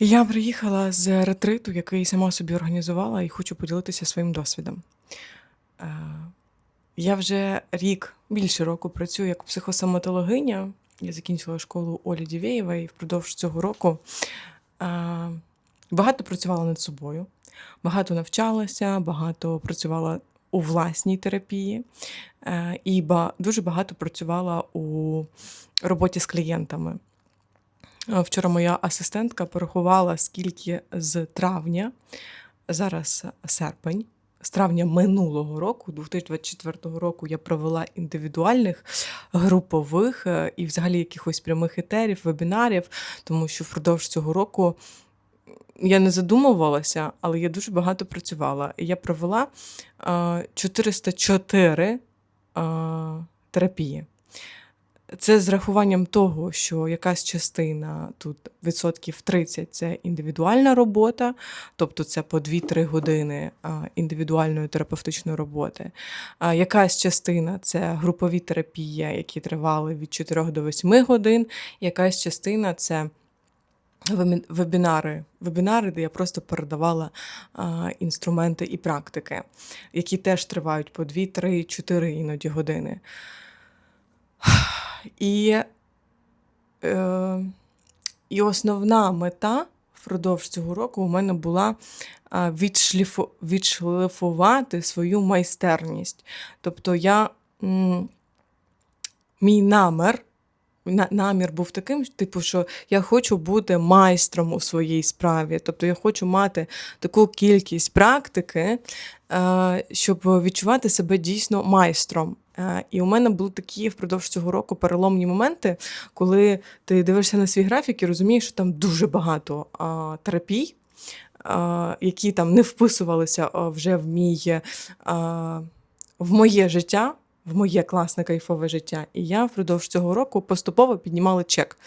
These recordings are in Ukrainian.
Я приїхала з ретриту, який сама собі організувала, і хочу поділитися своїм досвідом. Е, Я вже рік, більше року працюю як психосоматологиня. Я закінчила школу Олі Дівєєвої і впродовж цього року е, багато працювала над собою, багато навчалася, багато працювала у власній терапії е, і дуже багато працювала у роботі з клієнтами. Е, Вчора моя асистентка порахувала, скільки з травня, зараз серпень, з травня минулого року, 2024 року, я провела індивідуальних, групових е, і взагалі якихось прямих етерів, вебінарів, тому що впродовж цього року я не задумувалася, але я дуже багато працювала. І я провела е, 404 е, терапії. Це з рахуванням того, що якась частина тут відсотків 30 це індивідуальна робота, тобто це по 2-3 години індивідуальної терапевтичної роботи. Якась частина це групові терапії, які тривали від 4 до 8 годин. Якась частина це вебінари, вебінари, де я просто передавала інструменти і практики, які теж тривають по 2, 3, 4 іноді години. І, е, і основна мета впродовж цього року у мене була відшліфу, відшліфувати свою майстерність. Тобто я, мій намір, на- намір був таким, типу, що я хочу бути майстром у своїй справі. Тобто я хочу мати таку кількість практики, е, щоб відчувати себе дійсно майстром. Е, І у мене були такі впродовж цього року переломні моменти, коли ти дивишся на свій графік і розумієш, що там дуже багато терапій, які там не вписувалися вже в мій, в моє життя. В моє класне кайфове життя. І я впродовж цього року поступово піднімала чек.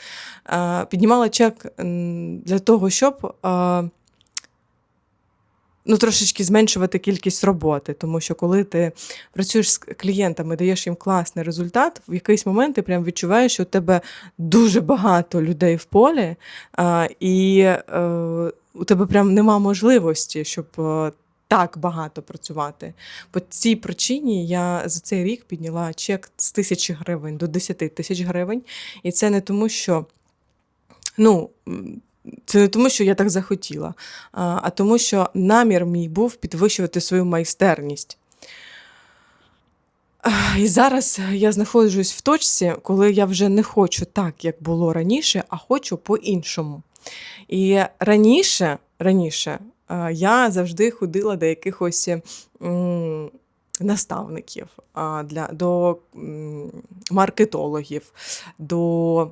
Е, Піднімала чек для того, щоб е, ну, трошечки зменшувати кількість роботи. Тому що коли ти працюєш з клієнтами, даєш їм класний результат, в якийсь момент ти прям відчуваєш, що у тебе дуже багато людей в полі, а, і е, у тебе прям нема можливості, щоб. Так багато працювати. По цій причині я за цей рік підняла чек з тисячі гривень до 10 тисяч гривень. І це не тому, що ну, це не тому, що я так захотіла, а, тому, що намір мій був підвищувати свою майстерність. І зараз я знаходжусь в точці, коли я вже не хочу так, як було раніше, а хочу по-іншому. І раніше, раніше я завжди ходила до якихось наставників, для, до маркетологів, до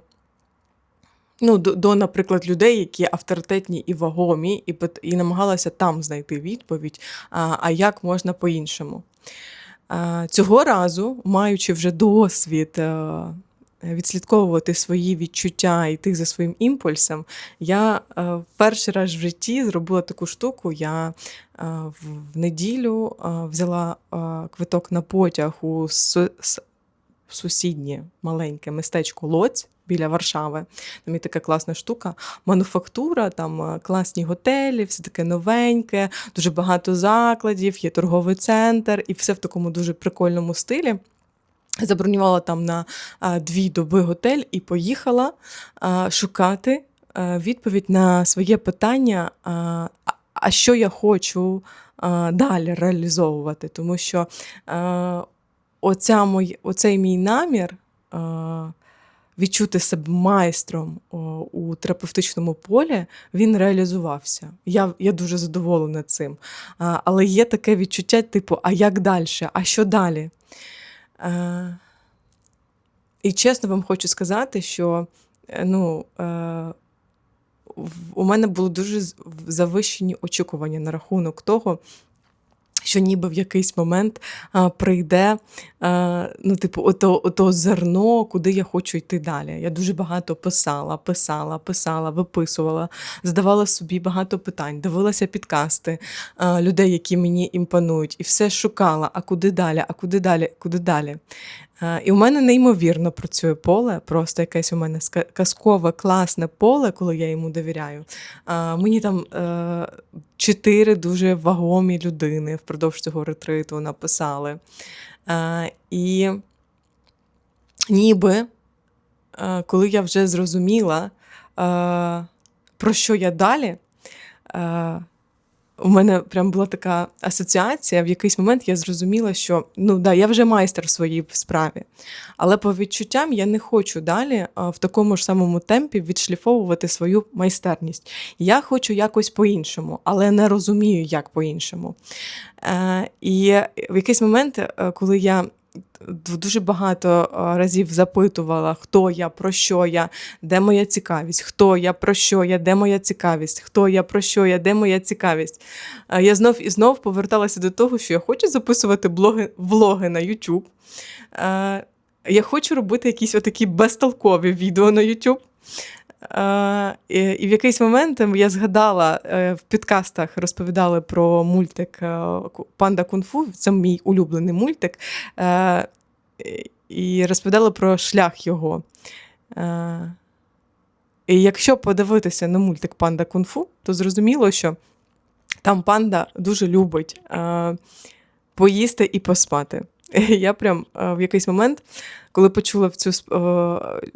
Ну, до, до, наприклад, людей, які авторитетні і вагомі, і, і намагалася там знайти відповідь, а, а як можна по-іншому. Цього разу, маючи вже досвід е, відслідковувати свої відчуття і йти за своїм імпульсом, я е, перший раз в житті зробила таку штуку. Я е, в в неділю е, взяла е, квиток на потяг у сусіднє маленьке містечко Лоць біля Варшави. Там є така класна штука. Мануфактура, там е, класні готелі, все таке новеньке, дуже багато закладів, є торговий центр, і все в такому дуже прикольному стилі. Забронювала там на а, дві доби готель і поїхала а, шукати а, відповідь на своє питання, а, а- а що я хочу а, далі реалізовувати. Тому що а, оця мой, оцей мій намір а, відчути себе майстром о, у терапевтичному полі, він реалізувався. Я, я дуже задоволена цим. А, але є таке відчуття, типу, а як далі? А що далі? І чесно вам хочу сказати, що е, ну, е, у мене були дуже завищені очікування на рахунок того, що ніби в якийсь момент а, прийде а, ну, типу, ото, ото зерно, куди я хочу йти далі. Я дуже багато писала, писала, писала, виписувала, задавала собі багато питань, дивилася підкасти а, людей, які мені імпонують, і все шукала, а куди далі, а куди далі, куди далі. Е, І у мене неймовірно працює поле, просто якесь у мене казкове, класне поле, коли я йому довіряю. Е, Мені там е, чотири дуже вагомі людини впродовж цього ретриту написали. І ніби, коли я вже зрозуміла, про що я далі, у мене прям була така асоціація. В якийсь момент я зрозуміла, що ну да, я вже майстер в своїй справі, але по відчуттям я не хочу далі в такому ж самому темпі відшліфовувати свою майстерність. Я хочу якось по-іншому, але не розумію, як по-іншому. Е, і в якийсь момент, е, коли я дуже багато разів запитувала, хто я, про що я, де моя цікавість, хто я, про що я, де моя цікавість, хто я, про що я, де моя цікавість. Я знов і знов поверталася до того, що я хочу записувати блоги, влоги на YouTube. Я хочу робити якісь отакі безтолкові відео на YouTube. І, в якийсь момент ем, я згадала е, в підкастах розповідали про мультик е, Панда Кунг-фу. Це мій улюблений мультик. Е, і розповідала про шлях його. І якщо подивитися на мультик Панда Кунг-фу, то зрозуміло, що там панда дуже любить поїсти і поспати. Я прям е, в якийсь момент, коли почула цю,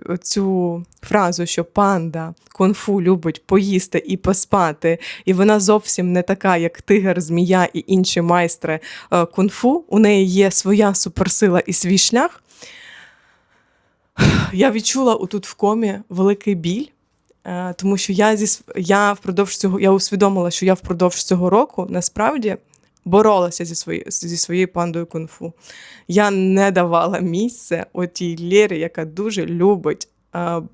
е, цю фразу, що панда кунг-фу любить поїсти і поспати, і вона зовсім не така, як тигр, змія і інші майстри е, кунг-фу, у неї є своя суперсила і свій шлях. Я відчула отут в комі великий біль. Тому що я зі я впродовж цього я усвідомила, що я впродовж цього року насправді боролася зі своєю зі своєю пандою кунг-фу. Я не давала місце отій Лєрі, яка дуже любить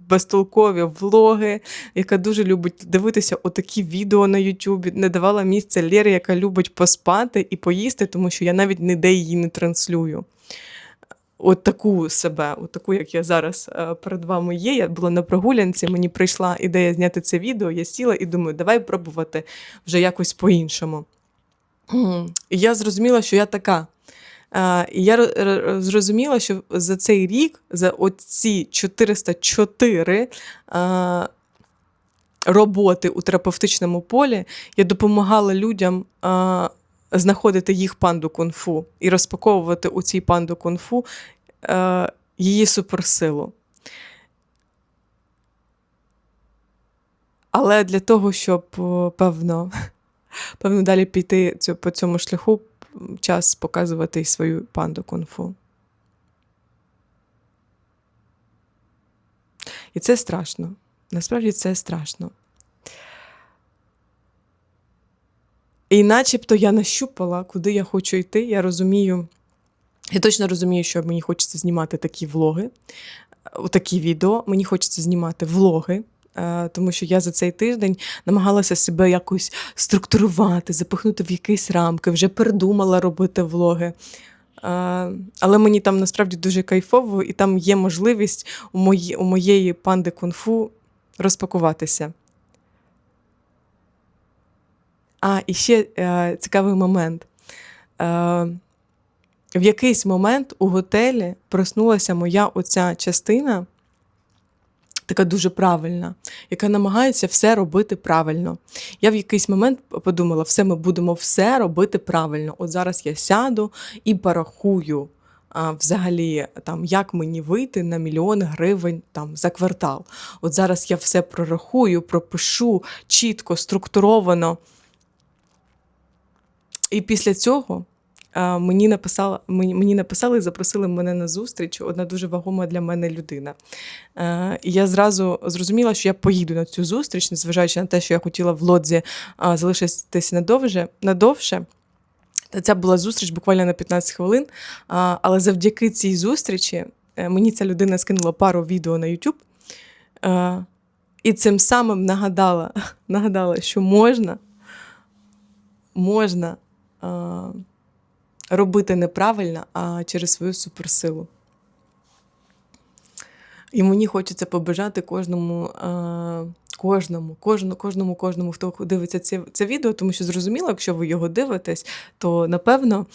безтолкові влоги, яка дуже любить дивитися отакі відео на Ютубі. Не давала місця Лєрі, яка любить поспати і поїсти, тому що я навіть ніде її не транслюю. От таку себе, от таку, як я зараз е, перед вами є. Я була на прогулянці, мені прийшла ідея зняти це відео. Я сіла і думаю, давай пробувати вже якось по-іншому. І я зрозуміла, що я така. І я ро- ро- зрозуміла, що за цей рік, за оці 404 е, роботи у терапевтичному полі, я допомагала людям знаходити їх панду кунг-фу і розпаковувати у цій панду кунг-фу е, її суперсилу. Але для того, щоб певно, певно далі піти цю- по цьому шляху, час показувати свою панду кунг-фу. І це страшно. Насправді це страшно. І начебто я нащупала, куди я хочу йти. Я розумію, я точно розумію, що мені хочеться знімати такі влоги, такі відео. Мені хочеться знімати влоги. Е, Тому що я за цей тиждень намагалася себе якось структурувати, запихнути в якісь рамки, вже передумала робити влоги. Е, Але мені там насправді дуже кайфово, і там є можливість у, мої, у моєї панди кунг-фу розпакуватися. А, і ще е, цікавий момент. Е, в якийсь момент у готелі проснулася моя оця частина, така дуже правильна, яка намагається все робити правильно. Я в якийсь момент подумала, все, ми будемо все робити правильно. От зараз я сяду і порахую. А, взагалі, там, як мені вийти на мільйон гривень там, за квартал. От зараз я все прорахую, пропишу чітко, структуровано. І після цього мені написала, мені, написали і запросили мене на зустріч одна дуже вагома для мене людина. І я зразу зрозуміла, що я поїду на цю зустріч, незважаючи на те, що я хотіла в лодзі залишитися надовже, надовше. Це була зустріч буквально на 15 хвилин. Але завдяки цій зустрічі е, мені ця людина скинула пару відео на YouTube. І цим самим нагадала, нагадала, що можна, можна робити неправильно, а через свою суперсилу. І мені хочеться побажати кожному, кожному, кожному, кожному, кожному, хто дивиться це, це відео, тому що зрозуміло, якщо ви його дивитесь, то напевно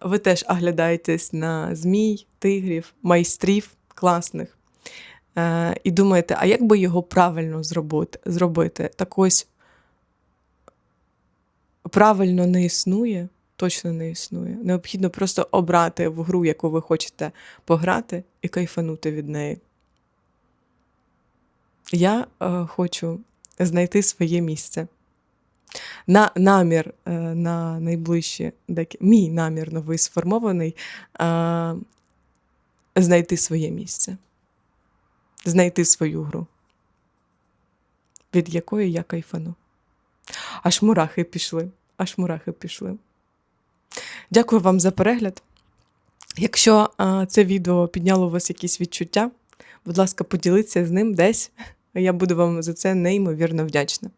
ви теж оглядаєтесь на змій, тигрів, майстрів класних. І думаєте, а як би його правильно зробити? Так ось правильно не існує, точно не існує. Необхідно просто обрати в гру, яку ви хочете пограти, і кайфанути від неї. Я е, хочу знайти своє місце. На намір е, на найближчі декі... мій намір новий сформований е, знайти своє місце, знайти свою гру, від якої я кайфану. Аж мурахи пішли, аж мурахи пішли. Дякую вам за перегляд. Якщо це відео підняло у вас якісь відчуття, будь ласка, поділіться з ним десь. Я буду вам за це неймовірно вдячна.